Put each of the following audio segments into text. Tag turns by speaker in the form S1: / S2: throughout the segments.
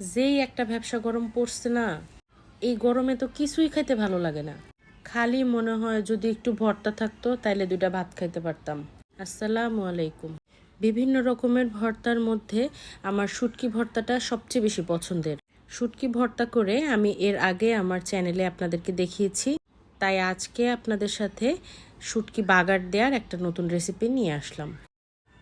S1: যেই একটা ব্যবসা গরম পড়ছে না, এই গরমে তো কিছুই খাইতে ভালো লাগে না। খালি মনে হয় যদি একটু ভর্তা থাকতো, তাইলে দুইটা ভাত খাইতে পারতাম। আসসালামু আলাইকুম। বিভিন্ন রকমের ভর্তার মধ্যে আমার শুটকি ভর্তাটা সবচেয়ে বেশি পছন্দের। শুটকি ভর্তা করে আমি এর আগে আমার চ্যানেলে আপনাদেরকে দেখিয়েছি। তাই আজকে আপনাদের সাথে শুটকি বাগার দেওয়ার একটা নতুন রেসিপি নিয়ে আসলাম।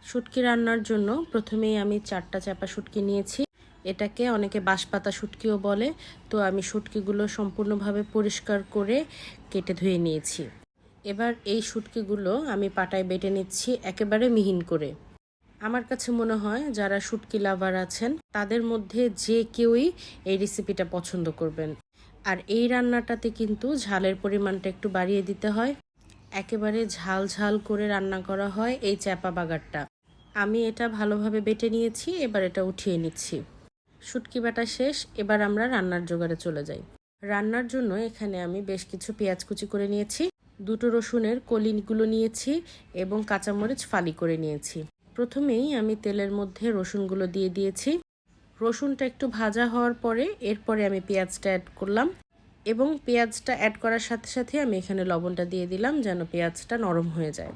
S1: শুটকি রান্নার জন্য প্রথমেই আমি চারটা চাপা শুটকি নিয়েছি। এটাকে অনেকে বাঁশপাতা শুটকিও বলে। তো আমি শুটকিগুলো সম্পূর্ণভাবে পরিষ্কার করে কেটে ধুয়ে নিয়েছি। এবার এই শুটকিগুলো আমি পাটায় বেটে নিচ্ছি একেবারে মিহিন করে। আমার কাছে মনে হয় যারা শুটকি লাভার আছেন, তাদের মধ্যে যে কেউই এই রেসিপিটা পছন্দ করবেন। আর এই রান্নাটাতে কিন্তু ঝালের পরিমাণটা একটু বাড়িয়ে দিতে হয়। একেবারে ঝাল ঝাল করে রান্না করা হয় এই চ্যাপা বাগারটা। আমি এটা ভালোভাবে বেটে নিয়েছি, এবার এটা উঠিয়ে নিচ্ছি। শুটকি বাটা শেষ, এবার আমরা রান্নার জোগাড়ে চলে যাই। রান্নার জন্য এখানে আমি বেশ কিছু পেঁয়াজ কুচি করে নিয়েছি, দুটো রসুনের কলিগুলো নিয়েছি এবং কাঁচামরিচ ফালি করে নিয়েছি। প্রথমেই আমি তেলের মধ্যে রসুনগুলো দিয়ে দিয়েছি। রসুনটা একটু ভাজা হওয়ার পরে এরপরে আমি পেঁয়াজটা অ্যাড করলাম এবং পেঁয়াজটা অ্যাড করার সাথে সাথে আমি এখানে লবণটা দিয়ে দিলাম যেন পেঁয়াজটা নরম হয়ে যায়।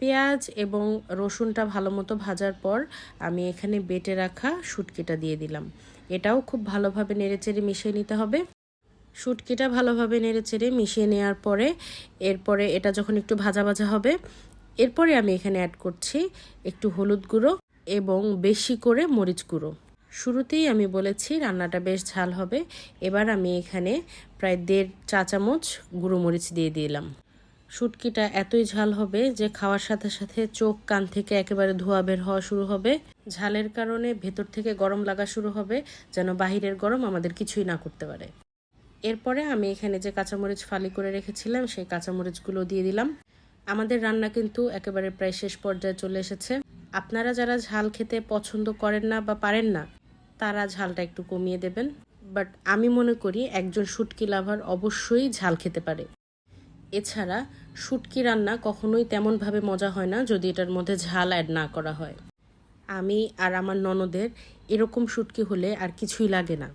S1: পেঁয়াজ এবং রসুনটা ভালো মতো ভাজার পর আমি এখানে বেটে রাখা শুটকিটা দিয়ে দিলাম। এটাও খুব ভালোভাবে নেড়েচেড়ে মিশিয়ে নিতে হবে। শুটকিটা ভালোভাবে নেড়েচেড়ে মিশিয়ে নেওয়ার পরে এরপরে এটা যখন একটু ভাজা ভাজা হবে, এরপরে আমি এখানে অ্যাড করছি একটু হলুদ গুঁড়ো এবং বেশি করে মরিচ গুঁড়ো। শুরুতেই আমি বলেছি রান্নাটা বেশ ঝাল হবে। এবার আমি এখানে প্রায় দেড় চা চামচ গুঁড়ো মরিচ দিয়ে দিলাম। শুটকিটা এতই ঝাল হবে যে খাওয়ার সাথে সাথে চোখ, কান থেকে একেবারে ধোয়া বের হওয়া শুরু হবে। ঝালের কারণে ভেতর থেকে গরম লাগা শুরু হবে, যেন বাহিরের গরম আমাদের কিছুই না করতে পারে। এরপরে আমি এখানে যে কাঁচামরিচ ফালি করে রেখেছিলাম, সেই কাঁচামরিচগুলো দিয়ে দিলাম। আমাদের রান্না কিন্তু একেবারে প্রায় শেষ পর্যায়ে চলে এসেছে। আপনারা যারা ঝাল খেতে পছন্দ করেন না বা পারেন না, তারা ঝালটা একটু কমিয়ে দেবেন। বাট আমি মনে করি একজন শুটকি লাভার অবশ্যই ঝাল খেতে পারে। এছাড়া শুটকি রান্না কখনোই তেমনভাবে মজা হয় না যদি এটার মধ্যে ঝাল অ্যাড না করা হয়। আমি আর আমার ননদের এরকম শুটকি হলে আর কিছুই লাগে না।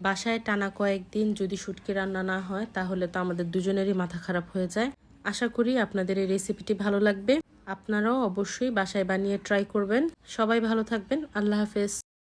S1: বাসায় টানা কয়েকদিন যদি শুটকি রান্না না হয়, তাহলে তো আমাদের দুজনেরই মাথা খারাপ হয়ে যায়। আশা করি আপনাদের এই রেসিপিটি ভালো লাগবে। আপনারাও অবশ্যই বাসায় বানিয়ে ট্রাই করবেন। সবাই ভালো থাকবেন। আল্লাহ হাফেজ।